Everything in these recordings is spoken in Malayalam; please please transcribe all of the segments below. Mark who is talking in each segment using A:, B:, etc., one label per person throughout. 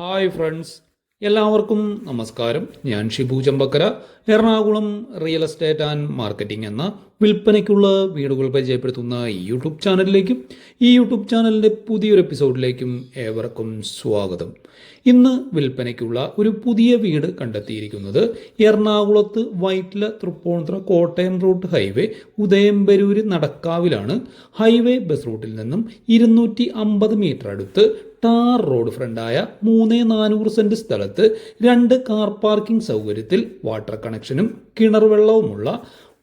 A: ഹായ് ഫ്രണ്ട്സ് എല്ലാവർക്കും നമസ്കാരം. ഞാൻ Shibu Chambakkara. Ernakulam real estate and marketing എന്ന വിൽപ്പനയ്ക്കുള്ള വീടുകൾ പരിചയപ്പെടുത്തുന്ന ഈ യൂട്യൂബ് ചാനലിലേക്കും ഈ യൂട്യൂബ് ചാനലിന്റെ പുതിയൊരു എപ്പിസോഡിലേക്കും ഏവർക്കും സ്വാഗതം. ഇന്ന് വിൽപ്പനയ്ക്കുള്ള ഒരു പുതിയ വീട് കണ്ടെത്തിയിരിക്കുന്നത് എറണാകുളത്ത് വൈറ്റില തൃപ്പൂണിത്തുറ കോട്ടയം റൂട്ട് ഹൈവേ ഉദയംപരൂര് നടക്കാവിലാണ്. ഹൈവേ ബസ് റൂട്ടിൽ നിന്നും ഇരുന്നൂറ്റി അമ്പത് മീറ്റർ അടുത്ത് ടാർ റോഡ് ഫ്രണ്ടായ മൂന്ന് നാനൂറ് സെന്റ് സ്ഥലത്ത് രണ്ട് കാർ പാർക്കിംഗ് സൗകര്യത്തിൽ വാട്ടർ കണക്ഷനും കിണർ വെള്ളവുമുള്ള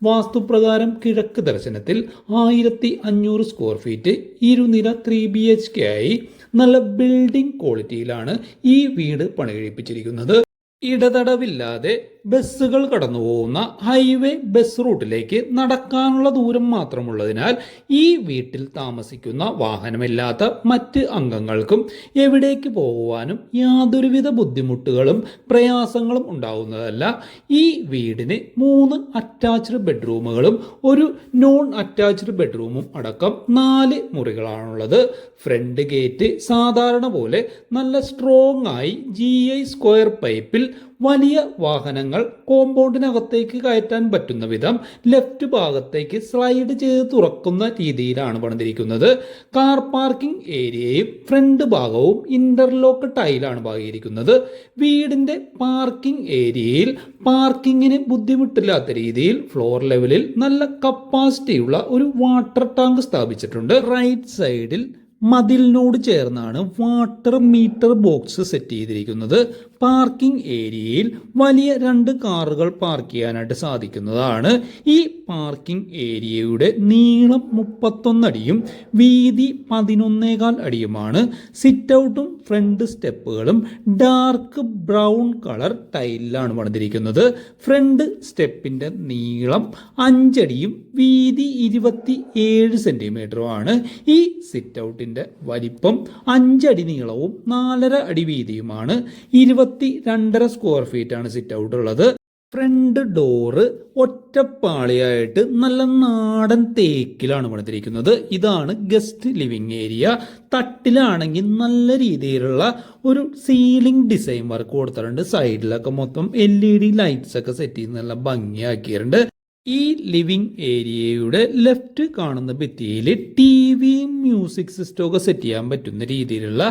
A: വാസ്തുപ്രകാരം കിഴക്ക് ദർശനത്തിൽ ആയിരത്തി അഞ്ഞൂറ് സ്ക്വയർ ഫീറ്റ് ഇരുനില ത്രീ ബി എച്ച് കെ ആയി നല്ല ബിൽഡിംഗ് ക്വാളിറ്റിയിലാണ് ഈ വീട് പണികഴിപ്പിച്ചിരിക്കുന്നത്. ഇടതടവില്ലാതെ ബസ്സുകൾ കടന്നു പോകുന്ന ഹൈവേ ബസ് റൂട്ടിലേക്ക് നടക്കാനുള്ള ദൂരം മാത്രമുള്ളതിനാൽ ഈ വീട്ടിൽ താമസിക്കുന്ന വാഹനമില്ലാത്ത മറ്റ് അംഗങ്ങൾക്കും എവിടേക്ക് പോകുവാനും യാതൊരുവിധ ബുദ്ധിമുട്ടുകളും പ്രയാസങ്ങളും ഉണ്ടാകുന്നതല്ല ഈ വീടിന് മൂന്ന് അറ്റാച്ച്ഡ് ബെഡ്റൂമുകളും ഒരു നോൺ അറ്റാച്ച്ഡ് ബെഡ്റൂമും അടക്കം നാല് മുറികളാണുള്ളത്. ഫ്രണ്ട് ഗേറ്റ് സാധാരണ പോലെ നല്ല സ്ട്രോങ് ആയി ജി ഐ സ്ക്വയർ പൈപ്പിൽ വലിയ വാഹനങ്ങൾ കോമ്പൗണ്ടിനകത്തേക്ക് കയറ്റാൻ പറ്റുന്ന വിധം ലെഫ്റ്റ് ഭാഗത്തേക്ക് സ്ലൈഡ് ചെയ്ത് തുറക്കുന്ന രീതിയിലാണ് പണിതിരിക്കുന്നത്. കാർ പാർക്കിംഗ് ഏരിയയും ഫ്രണ്ട് ഭാഗവും ഇന്റർലോക്ക് ടൈലാണ് ഭാഗിയിരിക്കുന്നത്. വീടിന്റെ പാർക്കിംഗ് ഏരിയയിൽ പാർക്കിങ്ങിന് ബുദ്ധിമുട്ടില്ലാത്ത രീതിയിൽ ഫ്ലോർ ലെവലിൽ നല്ല കപ്പാസിറ്റിയുള്ള ഒരു വാട്ടർ ടാങ്ക് സ്ഥാപിച്ചിട്ടുണ്ട്. റൈറ്റ് സൈഡിൽ മതിലിനോട് ചേർന്നാണ് വാട്ടർ മീറ്റർ ബോക്സ് സെറ്റ് ചെയ്തിരിക്കുന്നത്. പാർക്കിംഗ് ഏരിയയിൽ വലിയ രണ്ട് കാറുകൾ പാർക്ക് ചെയ്യാനായിട്ട് സാധിക്കുന്നതാണ്. ഈ പാർക്കിംഗ് ഏരിയയുടെ നീളം മുപ്പത്തൊന്നടിയും വീതി പതിനൊന്നേകാൽ അടിയുമാണ്. സിറ്റ് ഔട്ടും ഫ്രണ്ട് സ്റ്റെപ്പുകളും ഡാർക്ക് ബ്രൗൺ കളർ ടൈലിലാണ് പണിതിരിക്കുന്നത്. ഫ്രണ്ട് സ്റ്റെപ്പിന്റെ നീളം അഞ്ചടിയും വീതി ഇരുപത്തി ഏഴ് സെന്റിമീറ്ററുമാണ് ഈ സിറ്റ് ഔട്ടിന്റെ വലിപ്പം അഞ്ചടി നീളവും നാലര അടി വീതിയുമാണ്. ഇരുപത്തി രണ്ടര സ്ക്വയർ ഫീറ്റ് ആണ് സിറ്റ് ഔട്ട് ഉള്ളത്. ഫ്രണ്ട് ഡോറ് ഒറ്റപ്പാളിയായിട്ട് നല്ല നാടൻ തേക്കിലാണ് പണിതിരിക്കുന്നത്. ഇതാണ് ഗസ്റ്റ് ലിവിങ് ഏരിയ തട്ടിലാണെങ്കിൽ നല്ല രീതിയിലുള്ള ഒരു സീലിംഗ് ഡിസൈൻ വർക്ക് കൊടുത്തിട്ടുണ്ട്. സൈഡിലൊക്കെ മൊത്തം എൽ ഇ ഡി ലൈറ്റ്സ് ഒക്കെ സെറ്റ് ചെയ്ത് നല്ല ഭംഗിയാക്കിയിട്ടുണ്ട്. ഈ ലിവിംഗ് ഏരിയയുടെ ലെഫ്റ്റ് കാണുന്ന ഭിത്തിയിൽ ടി വി മ്യൂസിക് സിസ്റ്റമൊക്കെ സെറ്റ് ചെയ്യാൻ പറ്റുന്ന രീതിയിലുള്ള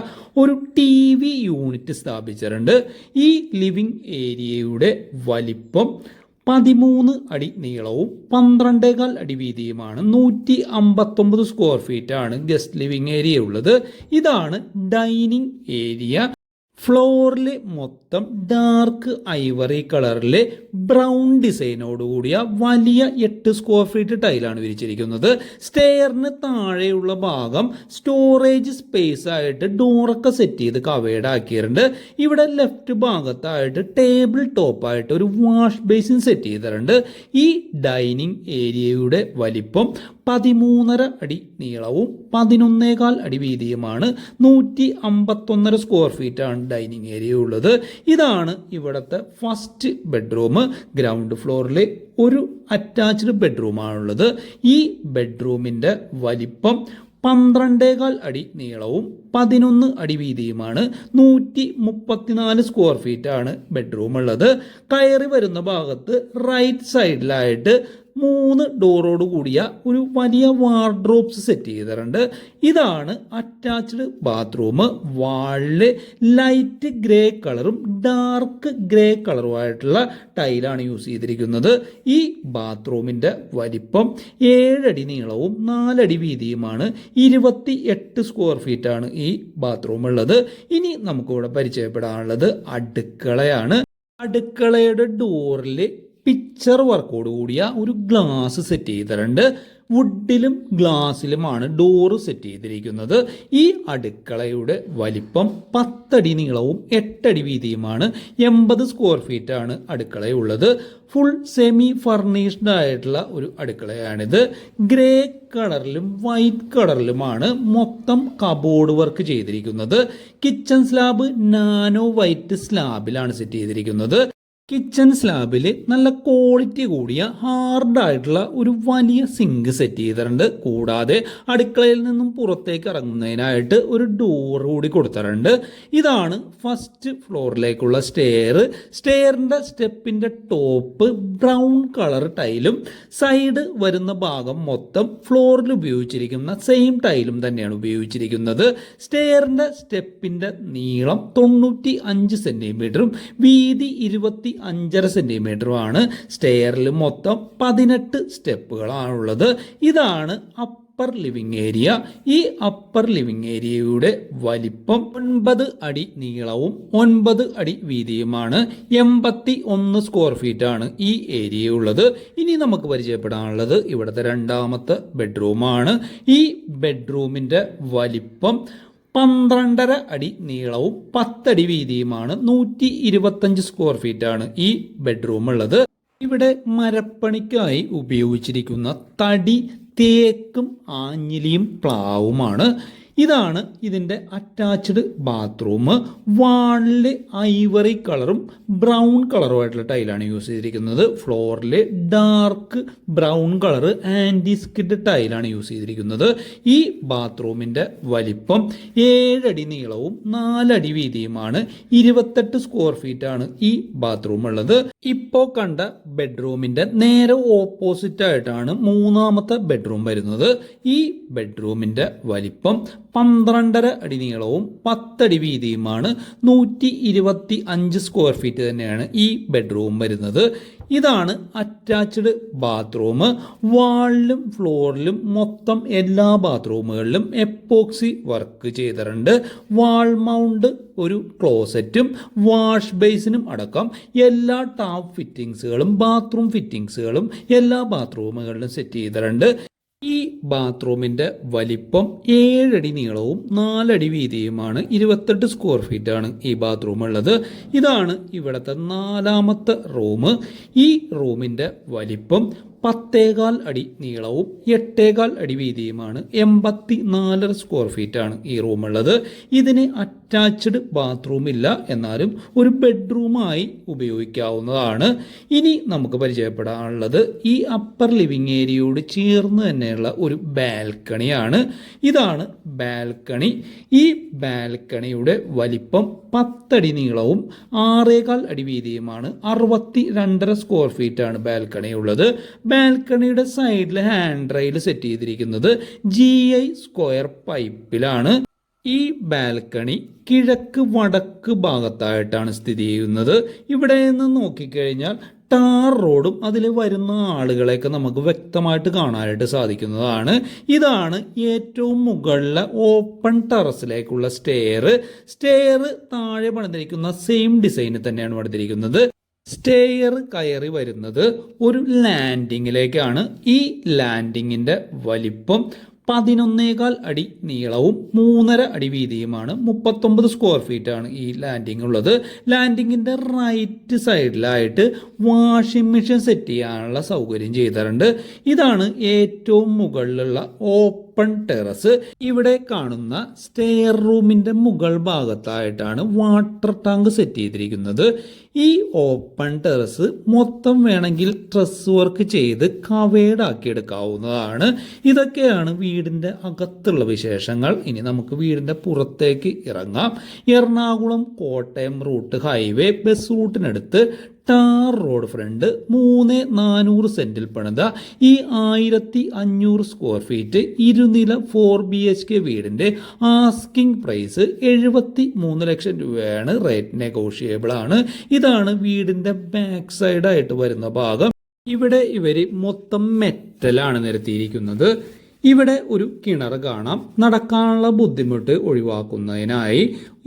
A: ഒരു ടി വി യൂണിറ്റ് സ്ഥാപിച്ചിട്ടുണ്ട്. ഈ ലിവിംഗ് ഏരിയയുടെ വലിപ്പം പതിമൂന്ന് അടി നീളവും പന്ത്രണ്ടേകാൽ അടി വീതിയുമാണ്. നൂറ്റി അമ്പത്തൊമ്പത് സ്ക്വയർ ഫീറ്റ് ആണ് ഗസ്റ്റ് ലിവിംഗ് ഏരിയ ഉള്ളത്. ഇതാണ് ഡൈനിങ് ഏരിയ ഫ്ലോറിൽ മൊത്തം ഡാർക്ക് ഐവറി കളറിലെ ബ്രൗൺ ഡിസൈനോട് കൂടിയ വലിയ എട്ട് സ്ക്വയർ ഫീറ്റ് ടൈലാണ് വിരിച്ചിരിക്കുന്നത്. സ്റ്റെയറിന് താഴെയുള്ള ഭാഗം സ്റ്റോറേജ് സ്പേസ് ആയിട്ട് ഡോറൊക്കെ സെറ്റ് ചെയ്ത് കവേഡ് ആക്കിയിട്ടുണ്ട്. ഇവിടെ ലെഫ്റ്റ് ഭാഗത്തായിട്ട് ടേബിൾ ടോപ്പായിട്ട് ഒരു വാഷ് ബേസിൻ സെറ്റ് ചെയ്തിട്ടുണ്ട്. ഈ ഡൈനിങ് ഏരിയയുടെ വലിപ്പം പതിമൂന്നര അടി നീളവും പതിനൊന്നേകാൽ അടി വീതിയുമാണ്. നൂറ്റി അമ്പത്തൊന്നര സ്ക്വയർ ഫീറ്റ് ആണ് ഡൈനിങ് ഏരിയ ഉള്ളത്. ഇതാണ് ഇവിടുത്തെ ഫസ്റ്റ് ബെഡ്റൂം. ഗ്രൗണ്ട് ഫ്ലോറിൽ ഒരു അറ്റാച്ച്ഡ് ബെഡ്റൂമാണുള്ളത്. ഈ ബെഡ്റൂമിന്റെ വലിപ്പം പന്ത്രണ്ടേകാൽ അടി നീളവും പതിനൊന്ന് അടി വീതിയുമാണ്. നൂറ്റി മുപ്പത്തിനാല് സ്ക്വയർ ഫീറ്റ് ആണ് ബെഡ്റൂം ഉള്ളത് കയറി വരുന്ന ഭാഗത്ത് റൈറ്റ് സൈഡിലായിട്ട് മൂന്ന് ഡോറോട് കൂടിയ ഒരു വലിയ വാർഡ്രോബ്സ് സെറ്റ് ചെയ്തിട്ടുണ്ട്. ഇതാണ് അറ്റാച്ച്ഡ് ബാത്റൂം വാളിൽ ലൈറ്റ് ഗ്രേ കളറും ഡാർക്ക് ഗ്രേ കളറുമായിട്ടുള്ള ടൈലാണ് യൂസ് ചെയ്തിരിക്കുന്നത്. ഈ ബാത്റൂമിന്റെ വലിപ്പം ഏഴടി നീളവും നാലടി വീതിയുമാണ്. ഇരുപത്തി എട്ട് സ്ക്വയർ ഫീറ്റ് ആണ് ഈ ബാത്റൂം ഉള്ളത്. ഇനി നമുക്കിവിടെ പരിചയപ്പെടാനുള്ളത് അടുക്കളയാണ്. അടുക്കളയുടെ ഡോറിൽ പിക്ചർ വർക്കോട് കൂടിയ ഒരു ഗ്ലാസ് സെറ്റ് ചെയ്തിട്ടുണ്ട്. വുഡിലും ഗ്ലാസ്സിലുമാണ് ഡോറ് സെറ്റ് ചെയ്തിരിക്കുന്നത്. ഈ അടുക്കളയുടെ വലിപ്പം പത്തടി നീളവും എട്ടടി വീതിയുമാണ്. എൺപത് സ്ക്വയർ ഫീറ്റ് ആണ് അടുക്കളയുള്ളത്. ഫുൾ സെമി ഫർണിഷ്ഡ് ആയിട്ടുള്ള ഒരു അടുക്കളയാണിത്. ഗ്രേ കളറിലും വൈറ്റ് കളറിലുമാണ് മൊത്തം കബോർഡ് വർക്ക് ചെയ്തിരിക്കുന്നത്. കിച്ചൺ സ്ലാബ് നാനോ വൈറ്റ് സ്ലാബിലാണ് സെറ്റ് ചെയ്തിരിക്കുന്നത്. കിച്ചൺ സ്ലാബിൽ നല്ല ക്വാളിറ്റി കൂടിയ ഹാർഡായിട്ടുള്ള ഒരു വലിയ സിങ്ക് സെറ്റ് ചെയ്തിട്ടുണ്ട്. കൂടാതെ അടുക്കളയിൽ നിന്നും പുറത്തേക്ക് ഇറങ്ങുന്നതിനായിട്ട് ഒരു ഡോർ കൂടി കൊടുത്തിട്ടുണ്ട്. ഇതാണ് ഫസ്റ്റ് ഫ്ലോറിലേക്കുള്ള സ്റ്റെയർ സ്റ്റെയറിന്റെ സ്റ്റെപ്പിന്റെ ടോപ്പ് ബ്രൗൺ കളർ ടൈലും സൈഡ് വരുന്ന ഭാഗം മൊത്തം ഫ്ലോറിൽ ഉപയോഗിച്ചിരിക്കുന്ന സെയിം ടൈലും തന്നെയാണ് ഉപയോഗിച്ചിരിക്കുന്നത്. സ്റ്റെയറിന്റെ സ്റ്റെപ്പിന്റെ നീളം തൊണ്ണൂറ്റി അഞ്ച് സെന്റിമീറ്ററും വീതി ഇരുപത്തി അഞ്ചര സെന്റിമീറ്ററുമാണ് സ്റ്റെയറിൽ മൊത്തം പതിനെട്ട് സ്റ്റെപ്പുകളാണുള്ളത്. ഇതാണ് അപ്പർ ലിവിങ് ഏരിയ ഈ അപ്പർ ലിവിങ് ഏരിയയുടെ വലിപ്പം ഒൻപത് അടി നീളവും ഒൻപത് അടി വീതിയുമാണ്. എൺപത്തി ഒന്ന് സ്ക്വയർ ഫീറ്റ് ആണ് ഈ ഏരിയ ഉള്ളത്. ഇനി നമുക്ക് പരിചയപ്പെടാനുള്ളത് ഇവിടുത്തെ രണ്ടാമത്തെ ബെഡ്റൂമാണ് ഈ ബെഡ്റൂമിന്റെ വലിപ്പം പന്ത്രണ്ടര അടി നീളവും പത്തടി വീതിയുമാണ് നൂറ്റി ഇരുപത്തഞ്ച് സ്ക്വയർ ഫീറ്റ് ആണ് ഈ ബെഡ്റൂം ഉള്ളത്. ഇവിടെ മരപ്പണിക്കായി ഉപയോഗിച്ചിരിക്കുന്ന തടി തേക്കും ആഞ്ഞിലിയും പ്ലാവുമാണ്. ഇതാണ് ഇതിന്റെ അറ്റാച്ച്ഡ് ബാത്റൂം വാളിൽ ഐവറി കളറും ബ്രൗൺ കളറുമായിട്ടുള്ള ടൈലാണ് യൂസ് ചെയ്തിരിക്കുന്നത്. ഫ്ലോറിൽ dark brown colour anti skid ടൈലാണ് യൂസ് ചെയ്തിരിക്കുന്നത്. ഈ ബാത്റൂമിന്റെ വലിപ്പം ഏഴടി നീളവും നാലടി വീതിയുമാണ്. ഇരുപത്തെട്ട് സ്ക്വയർ ഫീറ്റ് ആണ് ഈ ബാത്റൂം ഉള്ളത്. ഇപ്പോൾ കണ്ട ബെഡ്റൂമിന്റെ നേരെ ഓപ്പോസിറ്റ് ആയിട്ടാണ് മൂന്നാമത്തെ ബെഡ്റൂം വരുന്നത്. ഈ ബെഡ്റൂമിന്റെ വലിപ്പം പന്ത്രണ്ടര അടി നീളവും പത്തടി വീതിയുമാണ് നൂറ്റി ഇരുപത്തി അഞ്ച് സ്ക്വയർ ഫീറ്റ് തന്നെയാണ് ഈ ബെഡ്റൂം വരുന്നത്. ഇതാണ് അറ്റാച്ച്ഡ് ബാത്റൂം വാളിലും ഫ്ലോറിലും മൊത്തം എല്ലാ ബാത്റൂമുകളിലും എപ്പോക്സി വർക്ക് ചെയ്തിട്ടുണ്ട്. വാൾ മൗണ്ട് ഒരു ക്ലോസറ്റും വാഷ് ബേസിനും അടക്കം എല്ലാ ടാപ്പ് ഫിറ്റിങ്സുകളും ബാത്റൂം ഫിറ്റിങ്സുകളും എല്ലാ ബാത്റൂമുകളിലും സെറ്റ് ചെയ്തിട്ടുണ്ട്. ഈ ബാത്റൂമിന്റെ വലിപ്പം ഏഴടി നീളവും നാലടി വീതിയുമാണ്. ഇരുപത്തെട്ട് സ്ക്വയർ ഫീറ്റ് ആണ് ഈ ബാത്റൂം ഉള്ളത്. ഇതാണ് ഇവിടുത്തെ നാലാമത്തെ റൂം. ഈ റൂമിന്റെ വലിപ്പം പത്തേകാൽ അടി നീളവും എട്ടേകാൽ അടി വീതിയുമാണ് എൺപത്തി നാലര സ്ക്വയർ ഫീറ്റ് ആണ് ഈ റൂമുള്ളത് ഇതിന് അറ്റാച്ച്ഡ് ബാത്റൂം ഇല്ല. എന്നാലും ഒരു ബെഡ്റൂമായി ഉപയോഗിക്കാവുന്നതാണ്. ഇനി നമുക്ക് പരിചയപ്പെടാനുള്ളത് ഈ അപ്പർ ലിവിങ് ഏരിയയോട് ചേർന്ന് തന്നെയുള്ള ഒരു ബാൽക്കണിയാണ് ഇതാണ് ബാൽക്കണി ഈ ബാൽക്കണിയുടെ വലിപ്പം പത്തടി നീളവും ആറേകാൽ അടി വീതിയുമാണ്. അറുപത്തി രണ്ടര സ്ക്വയർ ഫീറ്റ് ആണ് ബാൽക്കണി ഉള്ളത്. ബാൽക്കണിയുടെ സൈഡിൽ ഹാൻഡ് റെയിൽ സെറ്റ് ചെയ്തിരിക്കുന്നത് ജി ഐ സ്ക്വയർ പൈപ്പിലാണ് ഈ ബാൽക്കണി കിഴക്ക് വടക്ക് ഭാഗത്തായിട്ടാണ് സ്ഥിതി ചെയ്യുന്നത്. ഇവിടെ നിന്ന് നോക്കിക്കഴിഞ്ഞാൽ ടാർ റോഡും അതിൽ വരുന്ന ആളുകളെയൊക്കെ നമുക്ക് വ്യക്തമായിട്ട് കാണാനായിട്ട് സാധിക്കുന്നതാണ്. ഇതാണ് ഏറ്റവും മുകളിലെ ഓപ്പൺ ടെറസിലേക്കുള്ള സ്റ്റെയർ സ്റ്റെയർ താഴെ പണിതിരിക്കുന്ന സെയിം ഡിസൈനിൽ തന്നെയാണ് പണിതിരിക്കുന്നത്. സ്റ്റെയർ കയറി വരുന്നത് ഒരു ലാൻഡിങ്ങിലേക്കാണ് ഈ ലാൻഡിങ്ങിന്റെ വലിപ്പം പതിനൊന്നേകാൽ അടി നീളവും മൂന്നര അടി വീതിയുമാണ്. മുപ്പത്തൊമ്പത് സ്ക്വയർ ഫീറ്റ് ആണ് ഈ ലാൻഡിംഗ് ഉള്ളത്. ലാൻഡിങ്ങിന്റെ റൈറ്റ് സൈഡിലായിട്ട് വാഷിംഗ് മെഷീൻ സെറ്റ് ചെയ്യാനുള്ള സൗകര്യം ചെയ്തിട്ടുണ്ട്. ഇതാണ് ഏറ്റവും മുകളിലുള്ള ഓപ്പൺ ടെറസ് ഇവിടെ കാണുന്ന സ്റ്റെയർ റൂമിന്റെ മുകൾ ഭാഗത്തായിട്ടാണ് വാട്ടർ ടാങ്ക് സെറ്റ് ചെയ്തിരിക്കുന്നത്. ഈ ഓപ്പൺ ടെറസ് മൊത്തം വേണമെങ്കിൽ ട്രസ് വർക്ക് ചെയ്ത് കവേഡ് ആക്കി എടുക്കാവുന്നതാണ് ഇതൊക്കെയാണ് വീടിന്റെ അകത്തുള്ള വിശേഷങ്ങൾ. ഇനി നമുക്ക് വീടിന്റെ പുറത്തേക്ക് ഇറങ്ങാം. Ernakulam Kottayam route highway bus റൂട്ടിനടുത്ത് tar road front മൂന്ന് നാനൂറ് സെന്റിൽ പണിത ഈ ആയിരത്തി അഞ്ഞൂറ് സ്ക്വയർ ഫീറ്റ് ഇരുനില ഫോർ ബി എച്ച് കെ വീടിന്റെ ആസ്കിംഗ് പ്രൈസ് എഴുപത്തി മൂന്ന് ലക്ഷം രൂപയാണ് റേറ്റ് നെഗോഷിയബിൾ ആണ്. ഇതാണ് വീടിന്റെ ബാക്ക് സൈഡായിട്ട് വരുന്ന ഭാഗം. ഇവിടെ ഇവർ മൊത്തം മെറ്റലാണ് നിരത്തിയിരിക്കുന്നത്. ഇവിടെ ഒരു കിണർ കാണാം. നടക്കാനുള്ള ബുദ്ധിമുട്ട് ഒഴിവാക്കുന്നതിനായി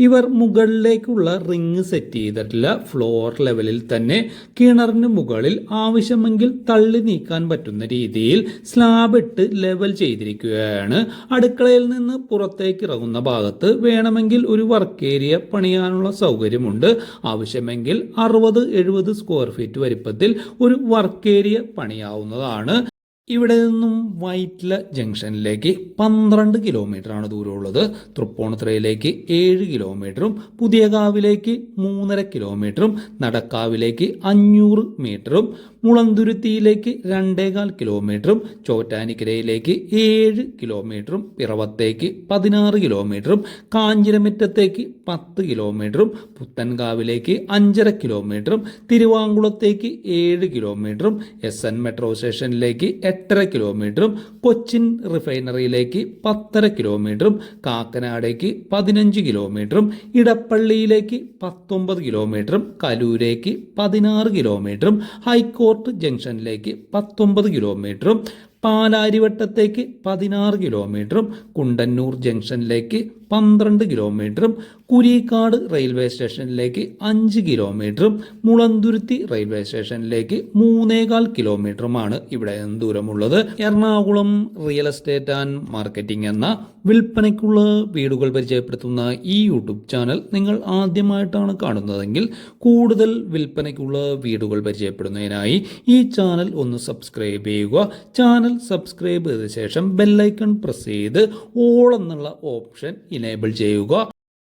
A: ഇവർ മുകളിലേക്കുള്ള റിങ് സെറ്റ് ചെയ്തിട്ടില്ല. ഫ്ലോർ ലെവലിൽ തന്നെ കിണറിന് മുകളിൽ ആവശ്യമെങ്കിൽ തള്ളി നീക്കാൻ പറ്റുന്ന രീതിയിൽ സ്ലാബ് ഇട്ട് ലെവൽ ചെയ്തിരിക്കുകയാണ്. അടുക്കളയിൽ നിന്ന് പുറത്തേക്ക് ഇറങ്ങുന്ന ഭാഗത്ത് വേണമെങ്കിൽ ഒരു വർക്ക് ഏരിയ പണിയാനുള്ള സൗകര്യമുണ്ട്. ആവശ്യമെങ്കിൽ അറുപത് എഴുപത് സ്ക്വയർ ഫീറ്റ് വലിപ്പത്തിൽ ഒരു വർക്ക് ഏരിയ പണിയാവുന്നതാണ്. ഇവിടെ നിന്നും വൈറ്റ്ല ജംഗ്ഷനിലേക്ക് പന്ത്രണ്ട് കിലോമീറ്ററാണ് ദൂരമുള്ളത്. തൃപ്പൂണിത്തുറയിലേക്ക് ഏഴ് കിലോമീറ്ററും പുതിയകാവിലേക്ക് മൂന്നര കിലോമീറ്ററും നടക്കാവിലേക്ക് അഞ്ഞൂറ് മീറ്ററും മുളന്തുരുത്തിയിലേക്ക് രണ്ടേകാൽ കിലോമീറ്ററും ചോറ്റാനിക്കരയിലേക്ക് ഏഴ് കിലോമീറ്ററും പിറവത്തേക്ക് പതിനാറ് കിലോമീറ്ററും കാഞ്ഞിരമിറ്റത്തേക്ക് പത്ത് കിലോമീറ്ററും പുത്തൻകാവിലേക്ക് അഞ്ചര കിലോമീറ്ററും തിരുവാങ്കുളത്തേക്ക് ഏഴ് കിലോമീറ്ററും എസ് എൻ മെട്രോ സ്റ്റേഷനിലേക്ക് എട്ടര കിലോമീറ്ററും കൊച്ചിൻ റിഫൈനറിയിലേക്ക് പത്തര കിലോമീറ്ററും കാക്കനാടേക്ക് പതിനഞ്ച് കിലോമീറ്ററും ഇടപ്പള്ളിയിലേക്ക് പത്തൊമ്പത് കിലോമീറ്ററും കലൂരേക്ക് പതിനാറ് കിലോമീറ്ററും ഹൈക്കോർട്ട് ജംഗ്ഷനിലേക്ക് പത്തൊമ്പത് കിലോമീറ്ററും പാലാരിവട്ടത്തേക്ക് പതിനാറ് കിലോമീറ്ററും കുണ്ടന്നൂർ ജംഗ്ഷനിലേക്ക് പന്ത്രണ്ട് കിലോമീറ്ററും കുരീക്കാട് റെയിൽവേ സ്റ്റേഷനിലേക്ക് അഞ്ച് കിലോമീറ്ററും മുളന്തുരുത്തി റെയിൽവേ സ്റ്റേഷനിലേക്ക് മൂന്നേകാൽ കിലോമീറ്ററുമാണ് ഇവിടെ ദൂരമുള്ളത്. Ernakulam real estate and marketing എന്ന വിൽപ്പനയ്ക്കുള്ള വീടുകൾ പരിചയപ്പെടുത്തുന്ന ഈ യൂട്യൂബ് ചാനൽ നിങ്ങൾ ആദ്യമായിട്ടാണ് കാണുന്നതെങ്കിൽ കൂടുതൽ വിൽപ്പനയ്ക്കുള്ള വീടുകൾ പരിചയപ്പെടുന്നതിനായി ഈ ചാനൽ ഒന്ന് സബ്സ്ക്രൈബ് ചെയ്യുക. ചാനൽ സബ്സ്ക്രൈബ് ചെയ്ത ശേഷം ബെല്ലൈക്കൺ പ്രസ് ചെയ്ത് ഓൾ എന്നുള്ള ഓപ്ഷൻ ഇനേബിൾ ചെയ്യുക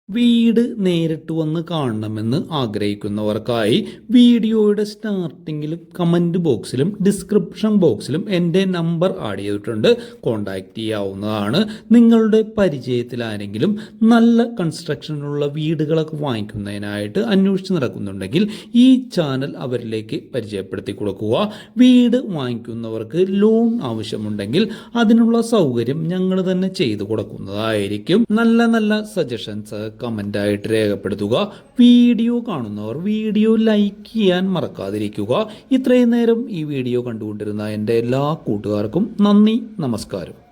A: വീട് നേരിട്ട് വന്ന് കാണണമെന്ന് ആഗ്രഹിക്കുന്നവർക്കായി വീഡിയോയുടെ സ്റ്റാർട്ടിങ്ങിലും കമന്റ് ബോക്സിലും ഡിസ്ക്രിപ്ഷൻ ബോക്സിലും എന്റെ നമ്പർ ആഡ് ചെയ്തിട്ടുണ്ട്. കോൺടാക്റ്റ് ചെയ്യാവുന്നതാണ്. നിങ്ങളുടെ പരിചയത്തിൽ ആരെങ്കിലും നല്ല കൺസ്ട്രക്ഷനുള്ള വീടുകളൊക്കെ വാങ്ങിക്കുന്നതിനായിട്ട് അന്വേഷിച്ച് നടക്കുന്നുണ്ടെങ്കിൽ ഈ ചാനൽ അവരിലേക്ക് പരിചയപ്പെടുത്തി കൊടുക്കുക. വീട് വാങ്ങിക്കുന്നവർക്ക് ലോൺ ആവശ്യമുണ്ടെങ്കിൽ അതിനുള്ള സൗകര്യം ഞങ്ങൾ തന്നെ ചെയ്തു കൊടുക്കുന്നതായിരിക്കും. നല്ല നല്ല സജഷൻസ് കമന്റായിട്ട് രേഖപ്പെടുത്തുക. വീഡിയോ കാണുന്നവർ വീഡിയോ ലൈക്ക് ചെയ്യാൻ മറക്കാതിരിക്കുക. ഇത്രയും നേരം ഈ വീഡിയോ കണ്ടുകൊണ്ടിരുന്ന എന്റെ എല്ലാ കൂട്ടുകാർക്കും നന്ദി നമസ്കാരം.